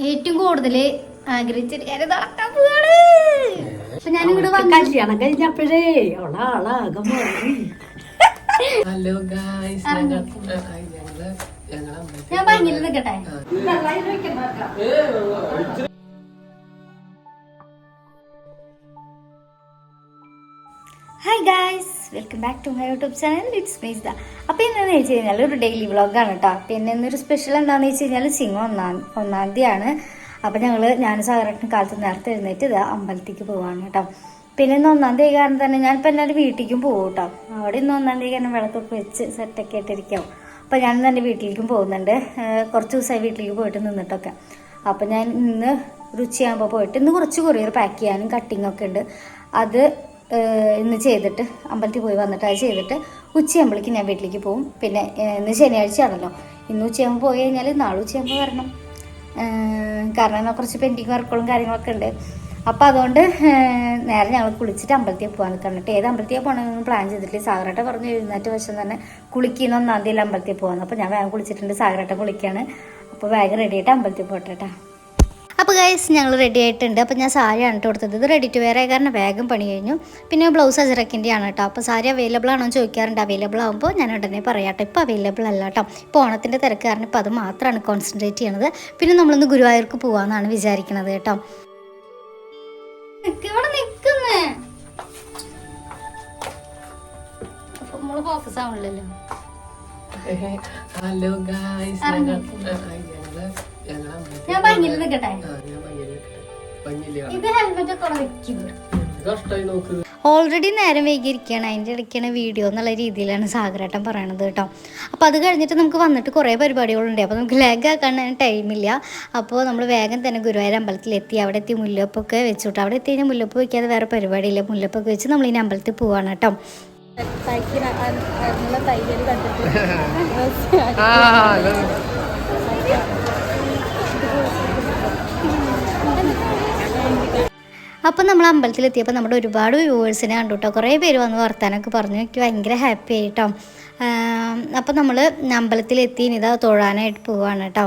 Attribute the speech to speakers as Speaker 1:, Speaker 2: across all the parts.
Speaker 1: ഏറ്റവും കൂടുതൽ ആഗ്രഹിച്ചൊരു കാര്യം നടക്കാൻ പോവാണ്. അപ്പൊ ഞാൻ ഇങ്ങോട്ട്
Speaker 2: കല്യാണം കഴിഞ്ഞപ്പോഴേ
Speaker 3: ഹലോ ഗായ്സ് ഞങ്ങൾ
Speaker 1: ഞാൻ ഭംഗിയിൽ നിൽക്കട്ടെ hi guys welcome back to my YouTube channel it's മീസ് the അപ്പോൾ ഇന്നെന്ന് വെച്ച് കഴിഞ്ഞാൽ ഒരു ഡെയിലി വ്ളോഗാണ് കേട്ടോ പിന്നെ ഇന്നൊരു സ്പെഷ്യൽ എന്താണെന്ന് വെച്ച് കഴിഞ്ഞാൽ ചിങ്ങം ഒന്നാം ഒന്നാം തീയതിയാണ്. അപ്പോൾ ഞങ്ങൾ ഞാൻ സാധാരണ കാലത്ത് നേരത്തെ എഴുന്നേറ്റ് ഇത് അമ്പലത്തേക്ക് പോവാണ് കേട്ടോ പിന്നെ ഇന്ന് ഒന്നാം തീയതി കാരണം തന്നെ ഞാനിപ്പോൾ എന്നാലും വീട്ടിലേക്കും പോകും കേട്ടോ അവിടെ ഇന്ന് ഒന്നാം തീയതി കാരണം വിളക്കൊക്കെ വെച്ച് സെറ്റൊക്കെ ആയിട്ടിരിക്കാം അപ്പോൾ ഞാൻ എന്റെ വീട്ടിലേക്കും പോകുന്നുണ്ട്. കുറച്ച് ദിവസമായി വീട്ടിലേക്ക് പോയിട്ട് നിന്നിട്ടൊക്കെ. അപ്പോൾ ഞാൻ ഇന്ന് ഒരു ഉച്ചയാകുമ്പോൾ പോയിട്ട് ഇന്ന് കുറച്ച് കൊറിയർ പാക്ക് ചെയ്യാനും കട്ടിങ്ങൊക്കെ ഉണ്ട്. അത് ഇന്ന് ചെയ്തിട്ട് അമ്പലത്തിൽ പോയി വന്നിട്ട് അത് ചെയ്തിട്ട് ഉച്ചയാകുമ്പോഴേക്കും ഞാൻ വീട്ടിലേക്ക് പോകും പിന്നെ ഇന്ന് ശനിയാഴ്ചയാണല്ലോ. ഇന്ന് ഉച്ചയാകുമ്പോൾ പോയി കഴിഞ്ഞാൽ നാളെ ഉച്ചയാകുമ്പോൾ വരണം. കാരണം കുറച്ച് പെൻഡിങ് വർക്കുകളും കാര്യങ്ങളൊക്കെ ഉണ്ട്. അപ്പോൾ അതുകൊണ്ട് നേരെ ഞങ്ങൾ കുളിച്ചിട്ട് അമ്പലത്തിൽ പോകാൻ നിൽക്കണം ഏത് അമ്പലത്തിൽ പോകണമെന്ന് പ്ലാൻ ചെയ്തിട്ടില്ല. സാഗരട്ട പറഞ്ഞ് എഴുന്നേറ്റ് വശം തന്നെ കുളിക്കുന്ന ഒന്നാം തീയതി അമ്പലത്തിൽ പോകാൻ അപ്പോൾ ഞാൻ വേഗം കുളിച്ചിട്ടുണ്ട്. സാഗരട്ട കുളിക്കുകയാണ് അപ്പോൾ വേഗം റെഡി ആയിട്ട് അമ്പലത്തിൽ പോട്ടെ കേട്ടോ അപ്പോൾ ഗൈസ് ഞങ്ങൾ റെഡി ആയിട്ടുണ്ട്. അപ്പോൾ ഞാൻ സാരിയാണ് കേട്ടോ കൊടുത്തത്. ഇത് റെഡി ടു വെയർ ആയ കാരണം വേഗം പണി കഴിഞ്ഞു. പിന്നെ ബ്ലൗസ് അജറക്കിന്റെ ആണ് കേട്ടോ. അപ്പോൾ സാരി അവൈലബിൾ ആണോ എന്ന് ചോദിക്കാറുണ്ട്. അവൈലബിൾ ആകുമ്പോൾ ഞാൻ ഉടനെ പറയാട്ടെ ഇപ്പോൾ അവൈലബിൾ അല്ല കേട്ടോ. ഇപ്പോൾ ഓണത്തിന്റെ തിരക്ക് കാരണം ഇപ്പോൾ അത് മാത്രമാണ് കോൺസെൻട്രേറ്റ് ചെയ്യണത്. പിന്നെ നമ്മളൊന്ന് ഗുരുവായൂർക്ക് പോകാമെന്നാണ് വിചാരിക്കുന്നത് കേട്ടോ. നിൽക്കുന്നേ ഫോക്കസ് ആവണല്ലോ
Speaker 3: ഹലോ ഗായ്സ്
Speaker 1: ഞാൻ ഭംഗിയിൽ നിൽക്കട്ടെ ഇത് ഹെൽമെറ്റ് ഒക്കെ വെക്കുന്നു
Speaker 3: കഷ്ടായി നോക്ക്.
Speaker 1: ഓൾറെഡി നേരം വൈകിയിരിക്കുകയാണ്. അതിന്റെ ഇടയ്ക്കാണ് വീഡിയോ എന്നുള്ള രീതിയിലാണ് സാഗരേട്ടൻ പറയണത് കേട്ടോ. അപ്പോൾ അത് കഴിഞ്ഞിട്ട് നമുക്ക് വന്നിട്ട് കുറേ പരിപാടികളുണ്ട്. അപ്പോൾ നമുക്ക് ലാഗ് ആക്കാൻ ടൈമില്ല അപ്പോൾ നമ്മൾ വേഗം തന്നെ ഗുരുവായൂർ അമ്പലത്തിൽ എത്തി. അവിടെ എത്തി മുല്ലപ്പൊക്കെ വെച്ചു കേട്ടോ അവിടെ എത്തി കഴിഞ്ഞാൽ മുല്ലപ്പ് വയ്ക്കാതെ വേറെ പരിപാടിയില്ല. മുല്ലപ്പൊക്കെ വെച്ച് നമ്മൾ ഇനി അമ്പലത്തിൽ പോവാണ് കേട്ടോ. അപ്പോൾ നമ്മൾ അമ്പലത്തിലെത്തിയപ്പോൾ നമ്മുടെ ഒരുപാട് വ്യൂവേഴ്സിനെ കണ്ടു കേട്ടോ കുറേ പേര് വന്ന് വർത്താനൊക്കെ പറഞ്ഞു. എനിക്ക് ഭയങ്കര ഹാപ്പി ആയിട്ടോ അപ്പോൾ നമ്മൾ അമ്പലത്തിലെത്തി ഇനി ഇതാ തൊഴാനായിട്ട് പോവാണ് കേട്ടോ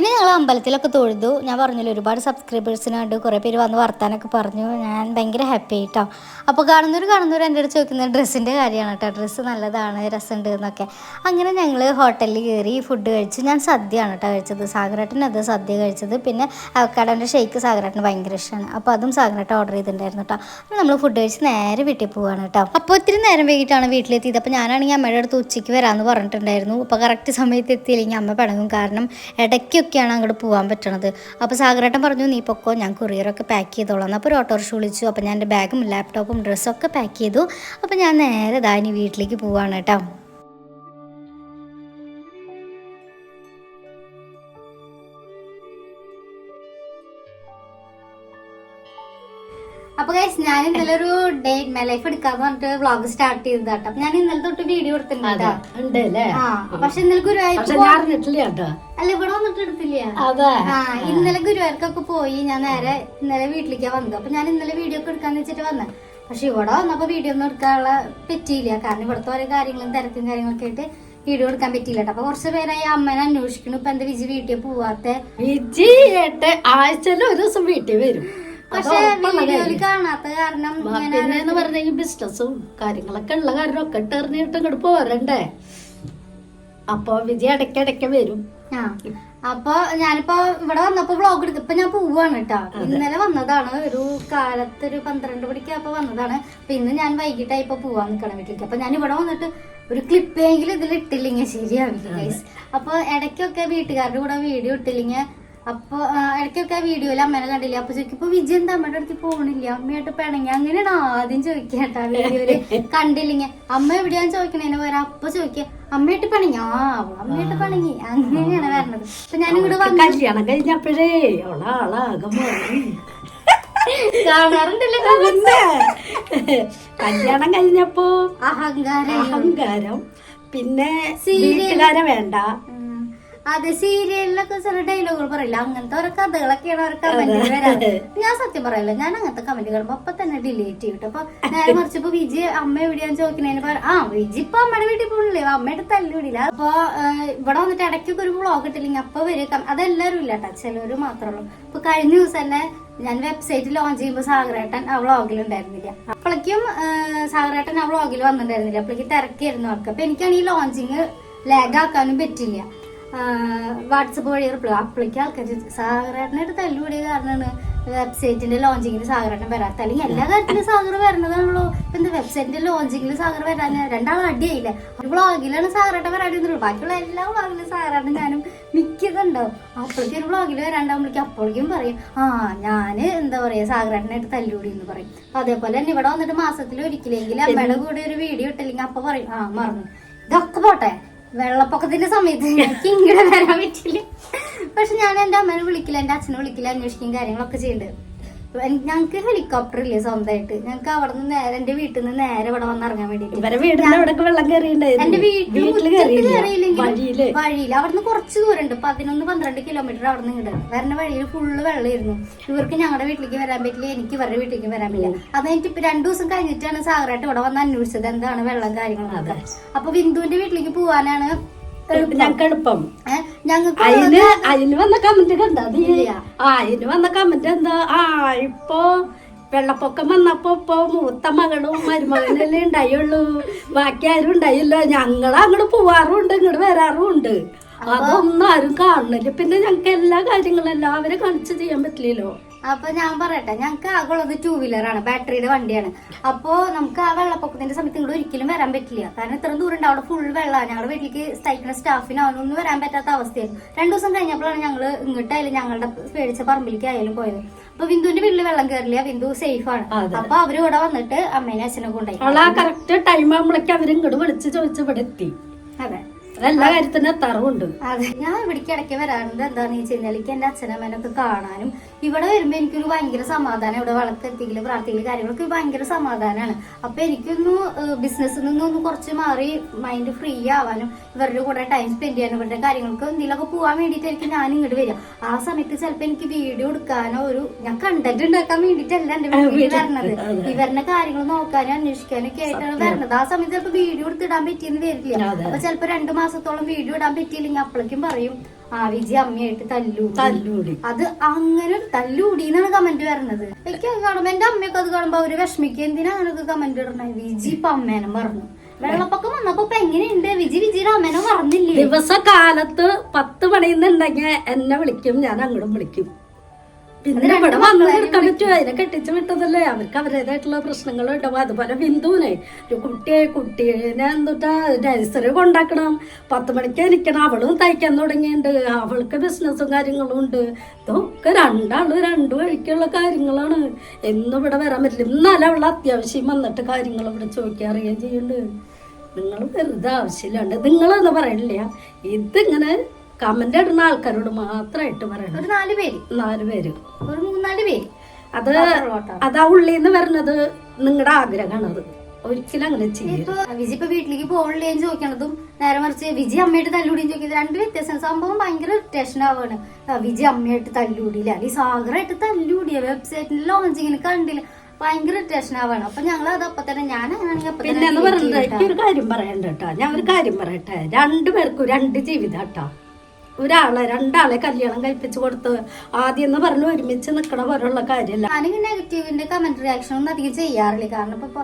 Speaker 1: പിന്നെ ഞങ്ങൾ അമ്പലത്തിലൊക്കെ തൊഴുതു. ഞാൻ പറഞ്ഞല്ലോ ഒരുപാട് സബ്സ്ക്രൈബേഴ്സിനെ കണ്ടു. കുറേ പേര് വന്ന് വർത്താനൊക്കെ പറഞ്ഞു. ഞാൻ ഭയങ്കര ഹാപ്പി ആയിട്ടോ. അപ്പോൾ കാണുന്നവർ കാണുന്നവർ എന്റെ അടുത്ത് ചോദിക്കുന്നത് ഡ്രസ്സിന്റെ കാര്യമാണ് കേട്ടോ. ഡ്രസ്സ് നല്ലതാണ് രസമുണ്ട് എന്നൊക്കെ. അങ്ങനെ ഞങ്ങൾ ഹോട്ടലിൽ കയറി ഫുഡ് കഴിച്ചു. ഞാൻ സദ്യയാണ് കേട്ടോ കഴിച്ചത്. സാഗരേട്ടൻ അത് സദ്യ കഴിച്ചത്. പിന്നെ അവക്കാടന്റെ ഷെയ്ക്ക് സാഗരേട്ടന് ഭയങ്കര ഇഷ്ടമാണ് അപ്പോൾ അതും സാഗരട്ട ഓർഡർ ചെയ്തിട്ടുണ്ടായിരുന്നു കേട്ടോ. നമ്മൾ ഫുഡ് കഴിച്ച് നേരെ വീട്ടിൽ പോവാണ് കേട്ടോ. അപ്പോൾ ഒത്തിരി നേരം വൈകിട്ടാണ് വീട്ടിലെത്തിയത്. അപ്പോൾ ഞാനാണെങ്കിൽ അമ്മയുടെ അടുത്ത് ഉച്ചയ്ക്ക് വരാമെന്ന് പറഞ്ഞിട്ടുണ്ടായിരുന്നു. അപ്പോൾ കറക്റ്റ് സമയത്ത് എത്തിയില്ലെങ്കിൽ അമ്മ പിണങ്ങും. കാരണം ഇടയ്ക്കൊക്കെയാണ് അങ്ങോട്ട് പോകാൻ പറ്റണത്. അപ്പോൾ സാഗരേട്ടൻ പറഞ്ഞു നീ പൊക്കോ ഞാൻ കൊറിയറൊക്കെ പാക്ക് ചെയ്തോളാം. അപ്പോൾ ഒരു ഓട്ടോറിക്ഷ വിളിച്ചു. അപ്പോൾ ഞാൻ എന്റെ ബാഗും ലാപ്ടോപ്പും ഡ്രസ്സൊക്കെ പാക്ക് ചെയ്തു. അപ്പോൾ ഞാൻ നേരെ ഇനി വീട്ടിലേക്ക് പോവാണ് കേട്ടോ. അപ്പൊ ഗൈസ് ഞാൻ ഇന്നലെ ഒരു ഡേ മൈ ലൈഫ് എടുക്കാന്ന് പറഞ്ഞിട്ട് വ്ളോഗ് സ്റ്റാർട്ട് ചെയ്തത് കേട്ടോ ഞാൻ ഇന്നലെ തൊട്ട് വീഡിയോ എടുത്തിട്ടുണ്ട് പക്ഷെ ഇന്നലെ ഗുരുവായൂർ അല്ല ഇവിടെ വന്നിട്ട് എടുത്തില്ല. ആ ഇന്നലെ ഗുരുവായൂർക്കൊക്കെ പോയി ഞാൻ നേരെ ഇന്നലെ വീട്ടിലേക്കാ വന്നത്. അപ്പൊ ഞാൻ ഇന്നലെ വീഡിയോ ഒക്കെ എടുക്കാന്ന് വെച്ചിട്ട് വന്നത് പക്ഷെ ഇവിടെ വന്നപ്പോ വീഡിയോ ഒന്നും എടുക്കാനുള്ള പറ്റിയില്ല. കാരണം ഇവിടുത്തെ ഓരോ കാര്യങ്ങളും തിരക്കും കാര്യങ്ങളൊക്കെ ആയിട്ട് വീഡിയോ എടുക്കാൻ പറ്റിയില്ല. അപ്പൊ കുറച്ച് പേരായി അമ്മനെ അന്വേഷിക്കണു ഇപ്പൊ എന്താ വിജി വീട്ടിൽ പോവാത്ത?
Speaker 2: വിജി ആഴ്ചയിൽ ഒരു ദിവസം വീട്ടിൽ വരും.
Speaker 1: പക്ഷെ വീഡിയോയിൽ കാണാത്ത കാരണം
Speaker 2: എന്ന് പറഞ്ഞ ബിസിനസ്സും കാര്യങ്ങളൊക്കെ ഉള്ള കാരണം ഒക്കെ ഇട്ടെറിഞ്ഞിട്ട് ഇങ്ങോട്ട് പോരണ്ടേ? അപ്പൊ വിജയ് ഇടയ്ക്കിടയ്ക്ക് വരും.
Speaker 1: ആ അപ്പൊ ഞാനിപ്പോ ഇവിടെ വന്നപ്പോ ബ്ലോഗ് എടുത്ത് ഇപ്പൊ ഞാൻ പോവാണ് കേട്ടോ. ഇന്നലെ വന്നതാണ്. ഒരു കാലത്ത് ഒരു പന്ത്രണ്ട് മണിക്ക് അപ്പൊ വന്നതാണ്. അപ്പൊ ഇന്ന് ഞാൻ വൈകിട്ടായി ഇപ്പൊ പോവാൻ നിൽക്കണം വീട്ടിലേക്ക്. അപ്പൊ ഞാൻ ഇവിടെ വന്നിട്ട് ഒരു ക്ലിപ്പെങ്കിലും ഇതിൽ ഇട്ടില്ലെങ്കിൽ ശരിയാവില്ല ഗൈസ് അപ്പൊ ഇടയ്ക്കൊക്കെ വീട്ടുകാരുടെ കൂടെ വീഡിയോ ഇട്ടില്ലെങ്കിൽ അപ്പൊ ഇടയ്ക്കൊക്കെ വീഡിയോയിൽ അമ്മേനെ കണ്ടില്ല? അപ്പൊ ചോദിക്കും ഇപ്പൊ വിജയ് എന്താ അമ്മയുടെ അടുത്ത് പോണില്ല? അമ്മയായിട്ട് പിണങ്ങി അങ്ങനെയാണ് ആദ്യം ചോദിക്കേട്ടാ വീഡിയോയിൽ കണ്ടില്ലെങ്കിൽ അമ്മ എവിടെയാന്ന് ചോദിക്കണേന് പകരം? അപ്പൊ ചോദിക്കുക അമ്മയായിട്ട് പിണങ്ങി? ആ അമ്മയായിട്ട് പിണങ്ങി. അങ്ങനെയാണ് വരണത്. അപ്പൊ ഞാൻ ഇവിടെ
Speaker 2: കല്യാണം കഴിഞ്ഞപ്പോഴേ
Speaker 1: കാണാറുണ്ടല്ലോ
Speaker 2: കല്യാണം കഴിഞ്ഞപ്പോ
Speaker 1: അഹങ്കാരം.
Speaker 2: അഹങ്കാരം. പിന്നെ
Speaker 1: Serious.
Speaker 2: വേണ്ട.
Speaker 1: അതെ സീരിയലിലൊക്കെ ചില ഡയലോഗുകൾ പറയില്ല? അങ്ങനത്തെ ഓരോ കഥകളൊക്കെയാണ് ഓരോ കമന്റ് വരാറ്. ഞാൻ സത്യം പറയല്ല ഞാൻ അങ്ങനത്തെ കമന്റ് കാണുമ്പോ അപ്പൊ തന്നെ ഡിലീറ്റ് ചെയ്യും അപ്പൊ നേരെ മറിച്ചപ്പോ വിജി അമ്മ എവിടെയാന്ന് ചോദിക്കുന്നതിന് പറഞ്ഞു ആ വിജി ഇപ്പൊ അമ്മയുടെ വീട്ടിൽ പോകണില്ലേ അമ്മയുടെ തല്ലു വിടില്ല. അപ്പൊ ഇവിടെ വന്നിട്ട് ഇടയ്ക്കൊക്കെ ഒരു ബ്ലോഗ് ഇട്ടില്ലെങ്കിൽ അപ്പൊ വരും അതെല്ലാരും ഇല്ല കേട്ടോ ചിലവര് മാത്രമേ ഉള്ളൂ. ഇപ്പൊ കഴിഞ്ഞ ദിവസം തന്നെ ഞാൻ വെബ്സൈറ്റ് ലോഞ്ച് ചെയ്യുമ്പോൾ സാഗരേട്ടൻ ആ വ്ളോഗിൽ ഉണ്ടായിരുന്നില്ല. അപ്പോഴേക്കും സാഗരേട്ടൻ ആ വ്ളോഗിൽ വന്നിട്ടുണ്ടായിരുന്നില്ല. അപ്പോഴേക്കും തിരക്കിയായിരുന്നു ആൾക്ക്. അപ്പൊ എനിക്കാണ് ഈ ലോഞ്ചിങ് ലാഗ് ആക്കാനും പറ്റില്ല. വാട്സപ്പ് വഴി റിപ്ലൈ അപ്പളിക്ക് ആൾക്കാർ സാഗരേട്ടനായിട്ട് തല്ലുപിടിയ കാരണമാണ് വെബ്സൈറ്റിന്റെ ലോഞ്ചിങ്ങിന് സാഗരേട്ടൻ വരാത്ത അല്ലെങ്കിൽ എല്ലാ കാര്യത്തിലും സാഗർ വരണതാണല്ലോ. ഇപ്പൊ എന്താ വെബ്സൈറ്റിന്റെ ലോഞ്ചിങ്ങിൽ സാഗർ വരാൻ രണ്ടാളും അടിയായില്ലേ? ഒരു ബ്ലോഗിലാണ് സാഗരേട്ടൻ വരാണ്ടിരുന്നുള്ളൂ ബാക്കിയുള്ള എല്ലാ വ്ളോഗിലും സാഗരേട്ടൻ ഞാനും മിക്കതുണ്ടാവും അപ്പോഴേക്കും ഒരു വ്ളോഗിൽ വരാണ്ടാവുമ്പോഴേക്കും അപ്പോഴേക്കും പറയും ആ ഞാൻ എന്താ പറയാ സാഗരേട്ടനായിട്ട് തല്ലുകൂടി എന്ന് പറയും. അപ്പൊ അതേപോലെ തന്നെ ഇവിടെ വന്നിട്ട് മാസത്തിൽ ഒരിക്കലെങ്കിലും അമ്മയുടെ കൂടെ ഒരു വീഡിയോ ഇട്ടില്ലെങ്കിൽ അപ്പൊ പറയും ആ മറന്നു. ഇതൊക്കെ പോട്ടെ. വെള്ളപ്പൊക്കത്തിന്റെ സമയത്ത് എനിക്ക് ഇങ്ങനെ വരാൻ പറ്റില്ല. പക്ഷെ ഞാൻ എന്റെ അമ്മേനെ വിളിക്കില്ല എന്റെ അച്ഛനെ വിളിക്കില്ല അന്വേഷിക്കും കാര്യങ്ങളൊക്കെ ചെയ്യുന്നുണ്ട്. ഞങ്ങക്ക് ഹെലികോപ്റ്റർ ഇല്ലേ സ്വന്തമായിട്ട്. ഞങ്ങക്ക് അവിടെ നിന്ന് നേരെ എന്റെ വീട്ടിൽ നിന്ന് നേരെ ഇവിടെ വന്ന് ഇറങ്ങാൻ വേണ്ടിട്ട്
Speaker 2: അവിടെ വെള്ളം
Speaker 1: എന്റെ വീട്ടിൽ
Speaker 2: വഴിയിൽ.
Speaker 1: വഴിയിൽ നിന്ന് കുറച്ച് ദൂരമുണ്ട്. പതിനൊന്ന് പന്ത്രണ്ട് കിലോമീറ്റർ അവിടെ നിന്ന് ഇങ്ങോട്ട് വരുന്ന വഴിയിൽ ഫുള്ള് വെള്ളമായിരുന്നു. ഇവർക്ക് ഞങ്ങളുടെ വീട്ടിലേക്ക് വരാൻ പറ്റില്ല. എനിക്ക് ഇവരുടെ വീട്ടിലേക്ക് വരാൻ പറ്റില്ല. അത് എനിക്ക് രണ്ടു ദിവസം കഴിഞ്ഞിട്ടാണ് സാഗറായിട്ട് ഇവിടെ വന്ന് അന്വേഷിച്ചത്. എന്താണ് വെള്ളം കാര്യങ്ങളൊക്കെ. അപ്പൊ ബിന്ദുവിന്റെ വീട്ടിലേക്ക് പോവാനാണ്
Speaker 2: ഞങ്ങൾക്ക് എളുപ്പം. അതിന് വന്ന കമന്റ് കണ്ട? നീ ആ അതിന് വന്ന കമന്റ് എന്താ? ആ ഇപ്പോ വെള്ളപ്പൊക്കം വന്നപ്പോ ഇപ്പൊ മൂത്ത മകളും മരുമകനല്ലേ ഉണ്ടായുള്ളൂ. ബാക്കി ആരും ഉണ്ടായില്ല. ഞങ്ങൾ അങ്ങോട്ട് പോവാറുണ്ട് ഇങ്ങോട്ട് വരാറുണ്ട്. അതൊന്നും ആരും കാണില്ല പിന്നെ ഞങ്ങക്ക് എല്ലാ കാര്യങ്ങളും എല്ലാവരും കാണിച്ചു ചെയ്യാൻ പറ്റില്ലല്ലോ.
Speaker 1: അപ്പൊ ഞാൻ പറയട്ടെ ഞങ്ങൾക്ക് ആകുള്ളത് ടൂ വീലറാണ് ബാറ്ററിയുടെ വണ്ടിയാണ്. അപ്പോ നമുക്ക് ആ വെള്ളപ്പൊക്കത്തിന്റെ സമയത്ത് ഇങ്ങോട്ട് ഒരിക്കലും വരാൻ പറ്റില്ല. കാരണം ഇത്രയും ദൂരം ഉണ്ട് അവിടെ ഫുൾ വെള്ളമാണ്. ഞങ്ങളുടെ വീട്ടിലേക്ക് സ്ഥലിക്കുന്ന സ്റ്റാഫിന് അവനൊന്നും വരാൻ പറ്റാത്ത അവസ്ഥയായിരുന്നു. രണ്ടു ദിവസം കഴിഞ്ഞപ്പോഴാണ് ഞങ്ങൾ ഇങ്ങോട്ടായാലും ഞങ്ങളുടെ പേടിച്ച പറമ്പിലേക്ക് ആയാലും പോയത്. അപ്പൊ ബിന്ദുവിന്റെ വീട്ടിൽ വെള്ളം കയറില്ല ബിന്ദു സേഫ് ആണ്. അപ്പൊ അവർ ഇവിടെ വന്നിട്ട് അമ്മേനെ അച്ഛനെ കൊണ്ടായി
Speaker 2: അവളാ കറക്റ്റ് ടൈം ആകുമ്പോഴേക്കും അവരിങ്ങോട്ട് വിളിച്ച് ചോദിച്ച് ഇവിടെ എത്തി.
Speaker 1: അതെ.
Speaker 2: എല്ലാ കാര്യത്തിനും തറവുണ്ട്
Speaker 1: അതെ. ഞാൻ ഇവിടേക്ക് ഇടയ്ക്ക് വരാറുണ്ട്. എന്താന്ന് വെച്ച് കഴിഞ്ഞാൽ എനിക്ക് എന്റെ അച്ഛനമ്മേനൊക്കെ കാണാനും ഇവിടെ വരുമ്പോ എനിക്കൊരു ഭയങ്കര സമാധാനം ഇവിടെ വളർത്തെത്തിക്കൽ പ്രാർത്ഥിക്കുന്ന കാര്യങ്ങളൊക്കെ ഭയങ്കര സമാധാനമാണ് അപ്പൊ എനിക്കൊന്ന് ബിസിനസ്സിൽ നിന്നൊന്ന് കുറച്ച് മാറി മൈൻഡ് ഫ്രീ ആവാനും ഇവരുടെ കൂടെ ടൈം സ്പെൻഡ് ചെയ്യാനും ഇവരുടെ കാര്യങ്ങൾക്ക് എന്തെങ്കിലുമൊക്കെ പോകാൻ വേണ്ടിയിട്ടായിരിക്കും ഞാൻ ഇങ്ങോട്ട് വരിക. ആ സമയത്ത് ചിലപ്പോ എനിക്ക് വീഡിയോ എടുക്കാനോ ഒരു ഞാൻ കണ്ടന്റ് ഉണ്ടാക്കാൻ വേണ്ടിയിട്ടല്ല എന്റെ വീട്ടിൽ വരണത്. ഇവരുടെ കാര്യങ്ങൾ നോക്കാനും അന്വേഷിക്കാനും ഒക്കെ ആയിട്ടാണ് വരണത്. ആ സമയത്ത് ചിലപ്പോ വീഡിയോ എടുത്തിടാൻ പറ്റിയെന്ന് വരില്ല. അപ്പൊ ചിലപ്പോ രണ്ടു മാസത്തോളം വീഡിയോ ഇടാൻ പറ്റിയില്ലെങ്കിൽ അപ്പോഴേക്കും പറയും ആ വിജി അമ്മയായിട്ട് തല്ലു
Speaker 2: തല്ലൂടി.
Speaker 1: അത് അങ്ങനെ തല്ലൂടി എന്നാണ് കമന്റ് വരുന്നത്. എനിക്ക് അത് കാണുമ്പോ എന്റെ അമ്മയൊക്കെ അത് കാണുമ്പോ അവർ വിഷമിക്കുക എന്തിനാ അങ്ങനൊക്കെ കമന്റ് ഇടണേ? വിജി ഇപ്പൊ അമ്മേനെ പറഞ്ഞു വെള്ളപ്പൊക്കം വന്നപ്പോ ഇപ്പൊ എങ്ങനെയുണ്ട്? വിജി വിജിയുടെ അമ്മേനെ മറന്നില്ലേ?
Speaker 2: ദിവസകാലത്ത് പത്ത് മണിന്നുണ്ടെങ്കിൽ എന്നെ വിളിക്കും ഞാൻ അങ്ങോട്ടും വിളിക്കും. പിന്നെ ഇവിടെ വന്ന് പറ്റുമോ? അതിനെ കെട്ടിച്ചു വിട്ടതല്ലേ? അവർക്ക് അവരുടേതായിട്ടുള്ള പ്രശ്നങ്ങളും ഉണ്ടാവും. അതുപോലെ ബിന്ദുവിനെ ഒരു കുട്ടിയെ കുട്ടീനെ എന്തുട്ടാ നഴ്സറി കൊണ്ടാക്കണം. പത്ത് മണിക്ക് എനിക്കണം അവളും തയ്ക്കാൻ തുടങ്ങിയിട്ടുണ്ട്. അവൾക്ക് ബിസിനസ്സും കാര്യങ്ങളും ഉണ്ട്. ഇതൊക്കെ രണ്ടാൾ രണ്ടു വഴിക്കുള്ള കാര്യങ്ങളാണ്. എന്നും ഇവിടെ വരാൻ പറ്റില്ല. എന്നാലും അവൾ അത്യാവശ്യം വന്നിട്ട് കാര്യങ്ങൾ ഇവിടെ ചോദിക്കാൻ അറിയുകയും ചെയ്യുന്നുണ്ട്. നിങ്ങൾ വെറുതെ ആവശ്യമില്ലാണ്ട്. നിങ്ങളെന്ന് പറയണില്ല. ഇതിങ്ങനെ കമന്റ് ഇടുന്ന ആൾക്കാരോട് മാത്രമായിട്ട് പറയണം.
Speaker 1: ഒരു നാല് പേര്.
Speaker 2: നാല് പേര്.
Speaker 1: ഒരു മൂന്നാൽ പേര്.
Speaker 2: അത് അതാ ഉള്ളിന്ന് വരുന്നത് നിങ്ങളുടെ ആഗ്രഹമാണ് അത്. ഒരിക്കലും അങ്ങനെ
Speaker 1: ചെയ്യും വിജി ഇപ്പൊ വീട്ടിലേക്ക് പോകണില്ലേന്ന് ചോദിക്കണതും നേരെ മറിച്ച് വിജി അമ്മയായിട്ട് തല്ലൂടിയും ചോദിക്കുന്നത് രണ്ട് വ്യത്യാസം. സംഭവം ഭയങ്കര ഇറിറ്റേഷൻ ആവാണ്. വിജി അമ്മയായിട്ട് തല്ലൂടിയില്ല? അല്ലെങ്കിൽ സാഗറായിട്ട് തല്ലൂടിയ വെബ്സൈറ്റിൽ ലോഞ്ചിങ്ങിന് കണ്ടില്ല. ഭയങ്കര ഇറിറ്റേഷൻ ആവാണ്. അപ്പൊ ഞങ്ങൾ അത് അപ്പൊ തന്നെ ഞാൻ
Speaker 2: പിന്നെ എനിക്കൊരു കാര്യം പറയണ്ട കേട്ടോ. ഞാൻ ഒരു കാര്യം പറയട്ടെ. രണ്ടുപേർക്കും രണ്ട് ജീവിതം കേട്ടോ. ഒരാളെ രണ്ടാളെ കല്യാണം കഴിപ്പിച്ച് കൊടുത്ത് ആദ്യം എന്ന് പറഞ്ഞ് ഒരുമിച്ച് നിൽക്കണ പോലുള്ള കാര്യമല്ല.
Speaker 1: ഞാനിങ്ങനെ നെഗറ്റീവിന്റെ കമന്റ് റിയാക്ഷൻ ഒന്നും അധികം ചെയ്യാറില്ല. കാരണം ഇപ്പൊ ഇപ്പൊ,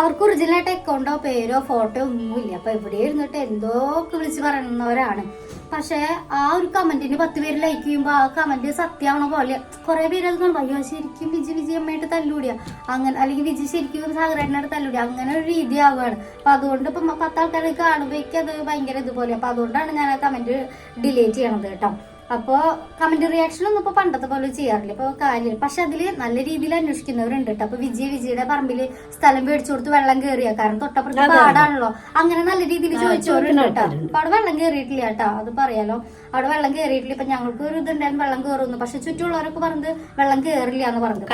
Speaker 1: അവർക്ക് ഒറിജിനലായിട്ട് അക്കൗണ്ടോ പേരോ ഫോട്ടോ ഒന്നുമില്ല. അപ്പൊ ഇവിടെ ഇരുന്നിട്ട് എന്തോ വിളിച്ച് പറയുന്നവരാണ് പക്ഷെ ആ ഒരു കമന്റിന് പത്ത് പേര് ലൈക്ക് ചെയ്യുമ്പോ ആ കമന്റ് സത്യമാവണ പോലെ കുറെ പേര് അത് കാണും അയ്യോ ശരിക്കും വിജി വിജി അമ്മയായിട്ട് തല്ലൂടിയ. അങ്ങനെ അല്ലെങ്കിൽ വിജി ശരിക്കും സാഗരനായിട്ട് തല്ലൂടിയ. അങ്ങനെ ഒരു രീതി ആവുകയാണ് അപ്പൊ അതുകൊണ്ട് ഇപ്പൊ പത്താൾക്കാരെ കാണുമ്പോഴേക്കും അത് ഭയങ്കര ഇതുപോലെ അപ്പൊ അതുകൊണ്ടാണ് ഞാൻ ആ കമന്റ് ഡിലീറ്റ് ചെയ്യണത് കേട്ടോ. അപ്പോ കമന്റ് റിയാക്ഷൻ ഒന്നും ഇപ്പൊ പണ്ടത്തെ പോലെ ചെയ്യാറില്ല. ഇപ്പൊ കാര്യം പക്ഷെ അതിൽ നല്ല രീതിയിൽ അന്വേഷിക്കുന്നവരുണ്ട് കേട്ടോ അപ്പൊ വിജയ വിജയുടെ പറമ്പിൽ സ്ഥലം മേടിച്ചു കൊടുത്ത് വെള്ളം കയറിയ കാരണം തൊട്ടപ്പുറത്ത് പാടാണല്ലോ. അങ്ങനെ നല്ല രീതിയിൽ ചോദിച്ചവരുണ്ട് കേട്ടോ അപ്പൊ അവിടെ വെള്ളം കയറിയിട്ടില്ല കേട്ടോ അത് പറയാലോ. അവിടെ വെള്ളം കയറിയിട്ടില്ല ഇപ്പൊ ഞങ്ങൾക്ക് ഒരു ഇതുണ്ടായിരുന്നു വെള്ളം കയറുന്നു പക്ഷെ ചുറ്റുമുള്ളവരൊക്കെ പറഞ്ഞത് വെള്ളം കയറില്ല എന്ന്
Speaker 2: പറഞ്ഞു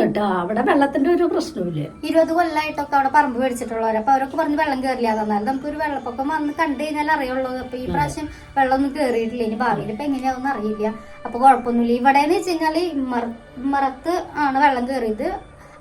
Speaker 2: കേട്ടോ അവിടെ വെള്ളത്തിന്റെ ഒരു പ്രശ്നമില്ല
Speaker 1: ഇരുപത് കൊല്ലമായിട്ടൊക്കെ അവിടെ പറമ്പ് മേടിച്ചിട്ടുള്ളവർ അപ്പൊ അവരൊക്കെ പറഞ്ഞ് വെള്ളം കയറില്ല നമുക്ക് നമുക്കൊരു വെള്ളപ്പൊക്കം വന്ന് കണ്ടു കഴിഞ്ഞാൽ അറിയുള്ളൂ. അപ്പൊ ഈ പ്രാവശ്യം വെള്ളം ഒന്നും കയറിയിട്ടില്ല ഇനി ഭാവിയിൽ ഇപ്പൊ എങ്ങനെയാവും അറിയില്ല. അപ്പൊ കുഴപ്പമൊന്നുമില്ല. ഇവിടെ എന്ന് വെച്ച് ഇമ്മറ ഇമ്മറത്ത് ആണ് വെള്ളം കയറിയത്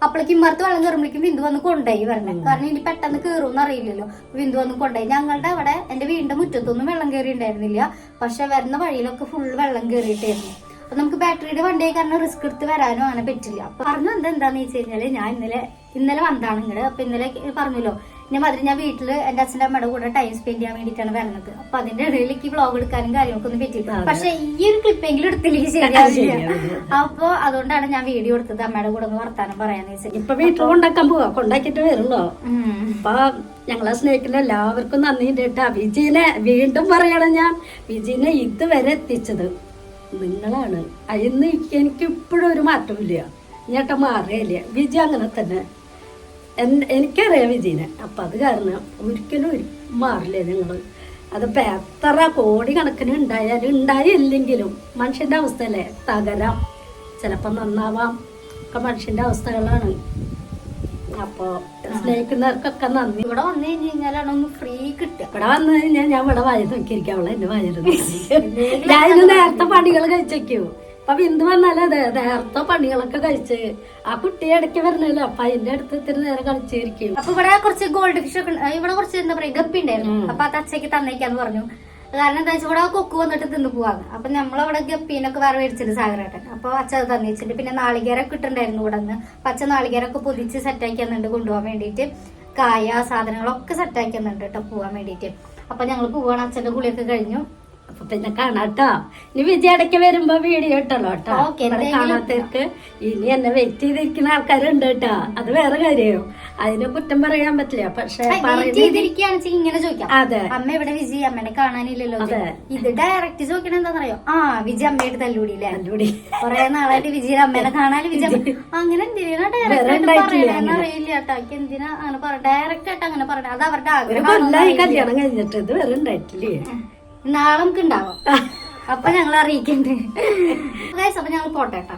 Speaker 1: അപ്പോഴേക്ക് ഇമ്മറത്ത് വെള്ളം കയറുമ്പോഴേക്കും ബിന്ദു വന്ന് കൊണ്ടുപോയി വരണം. കാരണം ഇനി പെട്ടെന്ന് കയറുമെന്ന് അറിയില്ലല്ലോ. ബിന്ദു വന്ന് കൊണ്ടുപോയി. ഞങ്ങളുടെ അവിടെ എന്റെ വീടിന്റെ മുറ്റത്തൊന്നും വെള്ളം കയറി ഉണ്ടായിരുന്നില്ല പക്ഷെ വരുന്ന വഴിയിലൊക്കെ ഫുൾ വെള്ളം കയറിയിട്ടായിരുന്നു അപ്പൊ നമുക്ക് ബാറ്ററിയുടെ വണ്ടിയായി കാരണം റിസ്ക് എടുത്ത് വരാനോ അങ്ങനെ പറ്റില്ല. അപ്പൊ പറഞ്ഞു എന്താ എന്താന്ന് വെച്ച് കഴിഞ്ഞാൽ ഞാൻ ഇന്നലെ ഇന്നലെ വന്നതാണ് ഇങ്ങട്. അപ്പൊ ഇന്നലെ പറഞ്ഞല്ലോ ഞാൻ അതിന് ഞാൻ വീട്ടിൽ എന്റെ അച്ഛന്റെ അമ്മയുടെ കൂടെ ടൈം സ്പെൻഡ് ചെയ്യാൻ വേണ്ടിയിട്ടാണ് വരുന്നത് അപ്പൊ അതിന്റെ ഇടയിൽ എനിക്ക് വ്ളോഗ് എടുക്കാനും കാര്യങ്ങളൊക്കെ ഒന്നും പറ്റി പക്ഷെ ഈ ഒരു ക്ലിപ്പെങ്കിലും എടുത്തില്ലെങ്കിൽ ശരിയാവില്ല. അപ്പൊ അതുകൊണ്ടാണ് ഞാൻ വീഡിയോ എടുത്തത് അമ്മയുടെ കൂടെ ഒന്ന് വർത്താനം പറയാന്ന് വെച്ചാൽ
Speaker 2: ഇപ്പൊ വീട്ടിൽ കൊണ്ടാക്കാൻ പോവാ. കൊണ്ടാക്കിട്ട് വരുള്ളൂ. അപ്പൊ ഞങ്ങളെ സ്നേഹിക്കുന്ന എല്ലാവർക്കും നന്ദി കേട്ടാ. വിജയനെ വീണ്ടും പറയണം ഞാൻ. വിജയനെ ഇതുവരെ എത്തിച്ചത് നിങ്ങളാണ്. അതിന്ന് എനിക്ക് ഇപ്പോഴും ഒരു മാറ്റമില്ല ഞേട്ട മാറിയില്ല വിജയ് അങ്ങനെ തന്നെ. എനിക്കറിയാം വിജയനെ. അപ്പം അത് കാരണം ഒരിക്കലും മാറില്ലേ മാറില്ല നിങ്ങൾ അതിപ്പോൾ എത്ര കോടി കണക്കിന് ഉണ്ടായാലും ഉണ്ടായില്ലെങ്കിലും മനുഷ്യന്റെ അവസ്ഥയല്ലേ? തകരാം. ചിലപ്പോൾ നന്നാവാം. ഒക്കെ മനുഷ്യന്റെ അവസ്ഥകളാണ്. അപ്പോൾ സ്നേഹിക്കുന്നവർക്കൊക്കെ നന്ദി.
Speaker 1: ഇവിടെ വന്നു കഴിഞ്ഞ് കഴിഞ്ഞാലാണ് ഒന്ന് ഫ്രീ കിട്ടുക.
Speaker 2: ഇവിടെ വന്നു കഴിഞ്ഞാൽ ഞാൻ ഇവിടെ വായ നോക്കിയിരിക്കാം. അവളെ എന്നെ വായിരുന്നു ഞാൻ നേരത്തെ പണികൾ കഴിച്ചേക്കൂ. അപ്പൊ ബിന്ദു വന്നാലേ അതെ നേരത്തെ പണികളൊക്കെ കഴിച്ച്. ആ കുട്ടി ഇടയ്ക്ക് വരണല്ലോ അപ്പൊ അതിന്റെ അടുത്ത് ഇത്തിരി നേരം കളിച്ചിരിക്കും.
Speaker 1: അപ്പൊ ഇവിടെ കുറച്ച് ഗോൾഡ് ഫിഷ് ഒക്കെ ഇവിടെ കുറച്ച് എന്താ പറയാ ഗപ്പി ഉണ്ടായിരുന്നു. അപ്പൊ അത് അച്ഛക്ക് തന്നേക്കാന്ന് പറഞ്ഞു. കാരണം എന്താ വെച്ചാൽ ഇവിടെ കൊക്ക് വന്നിട്ട് തിന്നു പോവാന്ന് അപ്പൊ നമ്മളവിടെ ഗപ്പീനൊക്കെ വേറെ മേടിച്ചിട്ട് സാഗരേട്ടൻ അപ്പൊ അച്ഛ അത് തന്നിച്ചിട്ട് പിന്നെ നാളികേരൊക്കെ ഇട്ടുണ്ടായിരുന്നു ഇവിടെ നിന്ന് അച്ഛൻ നാളികേരൊക്കെ പൊതിച്ച് സെറ്റാക്കി തന്നിട്ട് കൊണ്ടുപോകാൻ വേണ്ടിയിട്ട്. കായ സാധനങ്ങളൊക്കെ സെറ്റാക്കി തന്നിട്ട് കേട്ടോ പോവാൻ വേണ്ടിയിട്ട്. അപ്പൊ ഞങ്ങൾ പോവാണ് അച്ഛന്റെ കുളിയൊക്കെ കഴിഞ്ഞു.
Speaker 2: അപ്പൊ പിന്നെ കാണാട്ടോ. ഇനി വിജയ ഇടയ്ക്ക് വരുമ്പോ വീഡിയോ ഇട്ടല്ലോ കേട്ടോ ഇവിടെ കാണാത്തവർക്ക് ഇനി എന്നെ വെയിറ്റ് ചെയ്തിരിക്കുന്ന ആൾക്കാരുണ്ട് കേട്ടോ അത് വേറെ കാര്യമോ അതിനെ കുറ്റം പറയാൻ പറ്റില്ല. പക്ഷെ
Speaker 1: ഇങ്ങനെ ചോദിക്കാം.
Speaker 2: അതെ.
Speaker 1: അമ്മ ഇവിടെ വിജയ്? അമ്മനെ കാണാനില്ലല്ലോ ഇത്.
Speaker 2: അതെ.
Speaker 1: ഇത് ഡയറക്റ്റ് ചോദിക്കണ എന്താണെന്നറിയോ ആ വിജി അമ്മയുടെ തല്ലൂടിയില്ലേ?
Speaker 2: തല്ലൂടി.
Speaker 1: കൊറേ നാളായിട്ട് വിജയ് അമ്മേനെ കാണാനും വിജയ അങ്ങനെ എന്തിനാ ഡയറക്റ്റ് അറിയില്ല കേട്ടോ എന്തിനാ അങ്ങനെ പറ ഡയറക്റ്റ് ആയിട്ട് അങ്ങനെ പറയണേ അത് അവരുടെ ആഗ്രഹം
Speaker 2: കല്യാണം കഴിഞ്ഞിട്ട് ഇത് വേറെ ഉണ്ടായിട്ടില്ലേ?
Speaker 1: നാളെ നമുക്ക് ഉണ്ടാവും അപ്പൊ ഞങ്ങൾ അറിയിക്കണ്ട്. ഗൈസ് അപ്പൊ ഞങ്ങൾ പോട്ടെ കേട്ടോ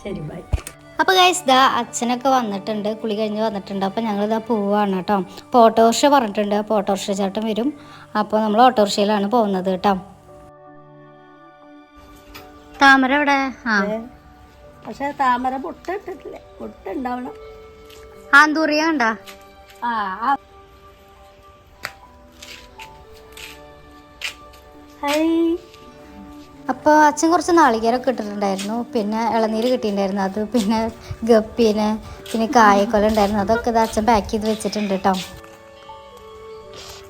Speaker 2: ശരി ബൈ
Speaker 1: അപ്പോൾ ഗൈസ് ദാ അച്ഛനൊക്കെ വന്നിട്ടുണ്ട് കുളി കഴിഞ്ഞ് വന്നിട്ടുണ്ട്. അപ്പോൾ ഞങ്ങൾ ഇതാ പോവാണ് കേട്ടോ അപ്പോൾ ഓട്ടോറിക്ഷ പറഞ്ഞിട്ടുണ്ട് അപ്പോൾ ഓട്ടോറിക്ഷ ചേട്ടൻ വരും. അപ്പോൾ നമ്മൾ ഓട്ടോറിക്ഷയിലാണ് പോകുന്നത് കേട്ടോ താമര എവിടെ? ആ.
Speaker 2: പക്ഷെ താമര പൊട്ടിട്ടിട്ടില്ല. പൊട്ടുണ്ടാവണം.
Speaker 1: ആന്തൂറിയ ഉണ്ടാ
Speaker 2: ആ. ആ. ഹൈ
Speaker 1: അപ്പോൾ അച്ഛൻ കുറച്ച് നാളികേരമൊക്കെ ഇട്ടിട്ടുണ്ടായിരുന്നു. പിന്നെ ഇളനീര് കിട്ടിയിട്ടുണ്ടായിരുന്നു. അത് പിന്നെ ഗപ്പീന് പിന്നെ കായക്കൊല ഉണ്ടായിരുന്നു. അതൊക്കെ ഇത് അച്ഛൻ പാക്ക് ചെയ്ത് വെച്ചിട്ടുണ്ട് കേട്ടോ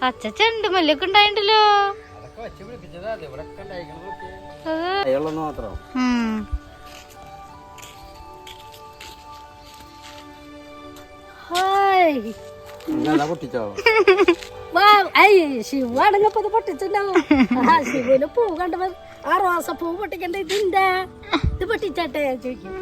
Speaker 1: അച്ഛൻ ചെണ്ടുമല്ലൊക്കെ ഉണ്ടായിട്ടുണ്ടല്ലോ
Speaker 4: അയാളൊന്ന് മാത്രം.
Speaker 1: ഉം.
Speaker 2: ഹായ്.
Speaker 4: പൊട്ടിച്ചോ?
Speaker 2: വാ ഐ ശിവ അടങ്ങപ്പോ ഇത് പൊട്ടിച്ചിട്ടുണ്ടാവും ആ ശിവന് പൂ കണ്ടപ്പോ ആ പൊട്ടിക്കണ്ട ഇതിന്റെ. ഇത് പൊട്ടിച്ചാട്ടെ ചോദിക്കും.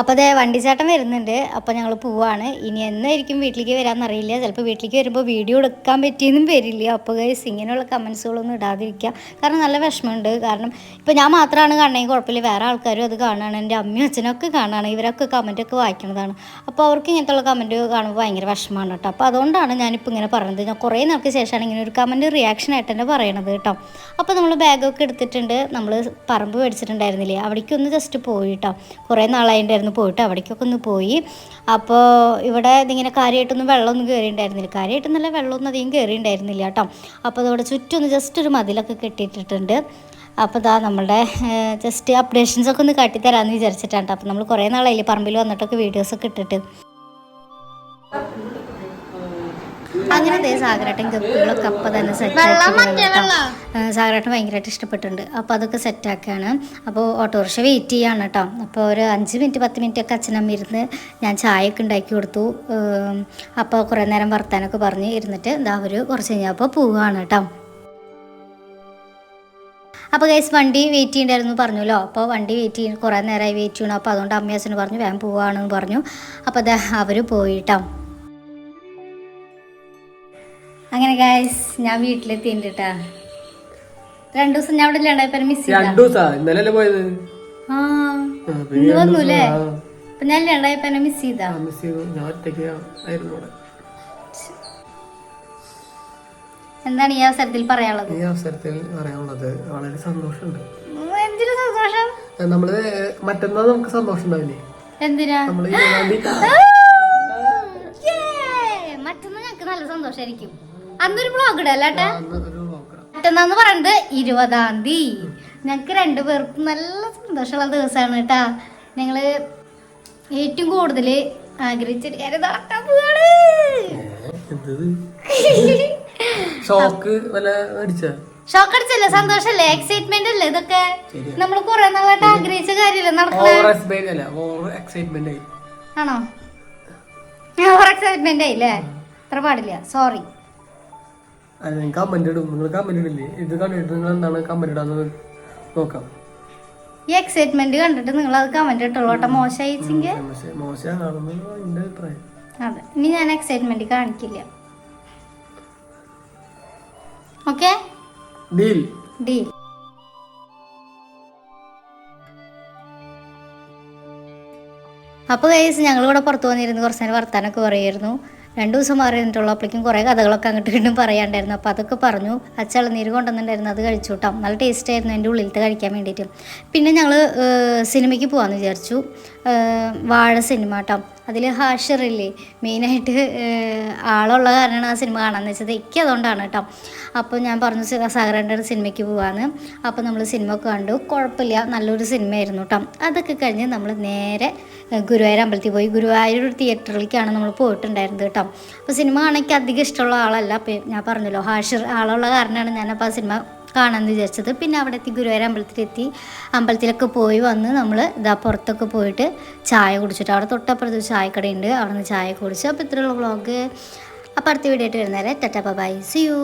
Speaker 1: അപ്പോൾ അതെ വണ്ടിച്ചേട്ടൻ വരുന്നുണ്ട്. അപ്പോൾ ഞങ്ങൾ പോവാണ്. ഇനി എന്നായിരിക്കും വീട്ടിലേക്ക് വരാമെന്നറിയില്ല ചിലപ്പോൾ വീട്ടിലേക്ക് വരുമ്പോൾ വീഡിയോ എടുക്കാൻ പറ്റിയെന്നും വരില്ല. അപ്പോൾ ഗൈസ് ഇങ്ങനെയുള്ള കമൻസുകളൊന്നും ഇടാതിരിക്കുക കാരണം നല്ല വിഷമമുണ്ട്. കാരണം ഇപ്പോൾ ഞാൻ മാത്രമാണ് കാണണമെങ്കിൽ കുഴപ്പമില്ല. വേറെ ആൾക്കാരും അത് കാണുകയാണ് എന്റെ അമ്മയും അച്ഛനൊക്കെ കാണുകയാണ് ഇവരൊക്കെ കമന്റൊക്കെ വായിക്കുന്നതാണ്. അപ്പോൾ അവർക്ക് ഇങ്ങനത്തെ കമന്റ് കാണുമ്പോൾ ഭയങ്കര വിഷമമാണ് കേട്ടോ. അപ്പോൾ അതുകൊണ്ടാണ് ഞാനിപ്പോൾ ഇങ്ങനെ പറയുന്നത് ഞാൻ കുറേ നാൾക്ക് ശേഷമാണ് ഇങ്ങനെ ഒരു കമന്റ് റിയാക്ഷൻ ആയിട്ട് തന്നെ പറയണത് കേട്ടോ. അപ്പോൾ നമ്മൾ ബാഗൊക്കെ എടുത്തിട്ടുണ്ട്. നമ്മൾ പറമ്പ് മേടിച്ചിട്ടുണ്ടായിരുന്നില്ലേ? അവിടേക്കൊന്ന് ജസ്റ്റ് പോയി കേട്ടോ. കുറേ നാളായിട്ടുണ്ടായിരുന്നു പോയിട്ട് അവിടേക്കൊക്കെ ഒന്ന് പോയി. അപ്പോൾ ഇവിടെ ഇതിങ്ങനെ കാര്യമായിട്ടൊന്നും വെള്ളമൊന്നും കയറിയിട്ടുണ്ടായിരുന്നില്ല കാര്യമായിട്ട് നല്ല വെള്ളമൊന്നും അധികം കയറിയിട്ടുണ്ടായിരുന്നില്ല കേട്ടോ. അപ്പോൾ അതവിടെ ചുറ്റും ഒന്ന് ജസ്റ്റ് ഒരു മതിലൊക്കെ കെട്ടിയിട്ടിട്ടുണ്ട്. അപ്പോൾ ഇതാ നമ്മുടെ ജസ്റ്റ് അപ്ഡേഷൻസൊക്കെ ഒന്ന് കാട്ടിത്തരാമെന്ന് വിചാരിച്ചിട്ടാണ് ട്ടോ. അപ്പോൾ നമ്മൾ കുറേ നാളായില്ലേ പറമ്പിൽ വന്നിട്ടൊക്കെ വീഡിയോസൊക്കെ ഇട്ടിട്ട്. അങ്ങനെ ദേ സാഗരട്ടൻ ഗപ്പികളൊക്കെ അപ്പം തന്നെ സെറ്റ് സാഗരട്ടൻ ഭയങ്കരമായിട്ട് ഇഷ്ടപ്പെട്ടിട്ടുണ്ട്. അപ്പോൾ അതൊക്കെ സെറ്റാക്കുകയാണ് അപ്പോൾ ഓട്ടോറിക്ഷ വെയിറ്റ് ചെയ്യാണ് കേട്ടോ അപ്പോൾ ഒരു അഞ്ച് മിനിറ്റ് പത്ത് മിനിറ്റ് ഒക്കെ അച്ഛനമ്മ ഇരുന്ന് ഞാൻ ചായയൊക്കെ ഉണ്ടാക്കി കൊടുത്തു. അപ്പോൾ കുറേ നേരം വർത്താനൊക്കെ പറഞ്ഞ് ഇരുന്നിട്ട് എന്താ അവർ കുറച്ച് കഴിഞ്ഞപ്പോൾ പോവുകയാണ് കേട്ടോ അപ്പോൾ ഗൈസ് വണ്ടി വെയിറ്റ് ചെയ്യണ്ടായിരുന്നു പറഞ്ഞല്ലോ. അപ്പോൾ വണ്ടി വെയിറ്റ് ചെയ്യുന്ന കുറേ നേരമായി വെയിറ്റ് ചെയ്യണം. അപ്പോൾ അതുകൊണ്ട് അമ്മയച്ചന് പറഞ്ഞു വേഗം പോവാണെന്ന് പറഞ്ഞു. അപ്പോൾ അതെ അവർ പോയിട്ടോ അങ്ങനെ ഗായ്സ് ഞാൻ വീട്ടിലെത്തി കേട്ടാ രണ്ടു ദിവസം ഞാൻ അവിടെ ഇല്ലാണ്ടായപ്പോ മിസ്
Speaker 5: രണ്ടു ദിവസം ഇന്നലെ അല്ലേ പോയത്?
Speaker 1: ആ
Speaker 5: ആ,
Speaker 1: ഇന്ന് വന്നൂല്ലേ? അപ്പൊ ഞാൻ ഇല്ലാണ്ടായപ്പോ മിസ് ചെയ്ത.
Speaker 5: ഞാൻ
Speaker 1: എന്താണ് ഈ അവസരത്തിൽ പറയാനുള്ളത്?
Speaker 5: ഈ അവസരത്തിൽ പറയാനുള്ളത് വളരെ സന്തോഷമുണ്ട്.
Speaker 1: എന്തിനു സന്തോഷം?
Speaker 5: നമ്മൾ മറ്റന്നാൾ നമുക്ക് സന്തോഷം ഉണ്ടാവില്ലേ?
Speaker 1: എന്തിനാ? നമ്മൾ! മറ്റന്നാ ഞങ്ങക്ക് നല്ല സന്തോഷായിരിക്കും. അന്നൊരു ബ്ലോഗ് ഇടല്ലേട്ടാ മറ്റന്നാന്ന് പറയുന്നത് ഇരുപതാം തീയതി. ഞങ്ങക്ക് രണ്ടുപേർക്കും നല്ല സന്തോഷമുള്ള ദിവസമാണ് കേട്ടാ. ഞങ്ങൾ ഏറ്റവും കൂടുതൽ ആഗ്രഹിച്ചൊരു കാര്യം നടക്കാൻ പോവാണ്.
Speaker 5: എന്തത് ഷോക്ക്
Speaker 1: അടിച്ചല്ലേ സന്തോഷല്ലേ? എക്സൈറ്റ്മെന്റ് അല്ലേ ഇതൊക്കെ? നമ്മൾ കുറെ നാളായിട്ട് ആഗ്രഹിച്ച കാര്യമല്ലേ
Speaker 5: നടക്കുന്നത്
Speaker 1: ആണോ? ഓവർ എക്സൈറ്റ്മെന്റ് ആയില്ലേ? അത്ര പാടില്ല. സോറി
Speaker 5: അല്ല കമന്റ് ഇടും. നിങ്ങൾ കമന്റ് ഇടില്ലേ? ഇത് കണ്ടിട്ട് നിങ്ങൾ എന്താണ് കമന്റ് ഇടാന്ന് നോക്കാം.
Speaker 1: ഈ എക്സൈറ്റ്മെന്റ് കണ്ടിട്ട് നിങ്ങൾ അത് കമന്റ് ഇട്ടോട്ടെ മോശമായിച്ചെങ്കിൽ
Speaker 5: മോശം മോശമാണെന്ന് എന്റെ അഭിപ്രായം.
Speaker 1: അതെ. ഇനി ഞാൻ എക്സൈറ്റ്മെന്റ് കാണിക്കില്ല. ഓക്കെ
Speaker 5: ഡീൽ
Speaker 1: ഡീൽ അപ്പോൾ കൈസ് ഞങ്ങൾ ഇവിടെ പുറത്ത് വന്നിരുന്നു കുറച്ച് നേരം വർത്താനൊക്കെ പറയുമായിരുന്നു. രണ്ട് ദിവസം മാറി നിന്നിട്ടുള്ളപ്പോഴേക്കും കുറേ കഥകളൊക്കെ അങ്ങോട്ട് വീണ്ടും പറയാണ്ടായിരുന്നു. അപ്പോൾ അതൊക്കെ പറഞ്ഞു. അച്ഛൻ അച്ചളനീര് കൊണ്ടുവന്നിട്ടുണ്ടായിരുന്നു. അത് കഴിച്ചു കേട്ടോ. നല്ല ടേസ്റ്റ് ആയിരുന്നു എന്റെ ഉള്ളിലത്തെ കഴിക്കാൻ വേണ്ടിയിട്ട്. പിന്നെ ഞങ്ങൾ സിനിമയ്ക്ക് പോകാമെന്ന് വിചാരിച്ചു. വാഴ സിനിമ കേട്ടോ. അതിൽ ഹാഷറില്ലേ? മെയിനായിട്ട് ആളുള്ള കാരണമാണ് ആ സിനിമ കാണാമെന്ന് വെച്ചത്. എനിക്ക് അതുകൊണ്ടാണ് കേട്ടോ. അപ്പോൾ ഞാൻ പറഞ്ഞു സാഗരന്റെ സിനിമയ്ക്ക് പോവാന്ന്. അപ്പോൾ നമ്മൾ സിനിമ കണ്ടു. കുഴപ്പമില്ല. നല്ലൊരു സിനിമയായിരുന്നു കേട്ടോ. അതൊക്കെ കഴിഞ്ഞ് നമ്മൾ നേരെ ഗുരുവായൂർ അമ്പലത്തിൽ പോയി. ഗുരുവായൂർ തിയേറ്ററിലേക്കാണ് നമ്മൾ പോയിട്ടുണ്ടായിരുന്നത് കേട്ടോ. അപ്പോൾ സിനിമ കാണാൻ എനിക്ക് അധികം ഇഷ്ടമുള്ള ആളല്ല. ഞാൻ പറഞ്ഞല്ലോ ഹാഷിർ ആളുള്ള കാരണമാണ് ഞാനപ്പോൾ ആ സിനിമ കാണാമെന്ന് വിചാരിച്ചത്. പിന്നെ അവിടെ എത്തി ഗുരുവായൂർ അമ്പലത്തിലെത്തി. അമ്പലത്തിലൊക്കെ പോയി വന്ന് നമ്മൾ ഇതാ പുറത്തൊക്കെ പോയിട്ട് ചായ കുടിച്ചിട്ട് അവിടെ തൊട്ടപ്പുറത്ത് ഒരു ചായക്കടയുണ്ട്. അവിടെ നിന്ന് ചായ കുടിച്ചു അപ്പോൾ ഇത്രയുള്ള വ്ളോഗ് അപ്പോൾ അടുത്ത വീഡിയോ ആയിട്ട് വരുന്നേരെ ടാറ്റാ ബൈ സി യു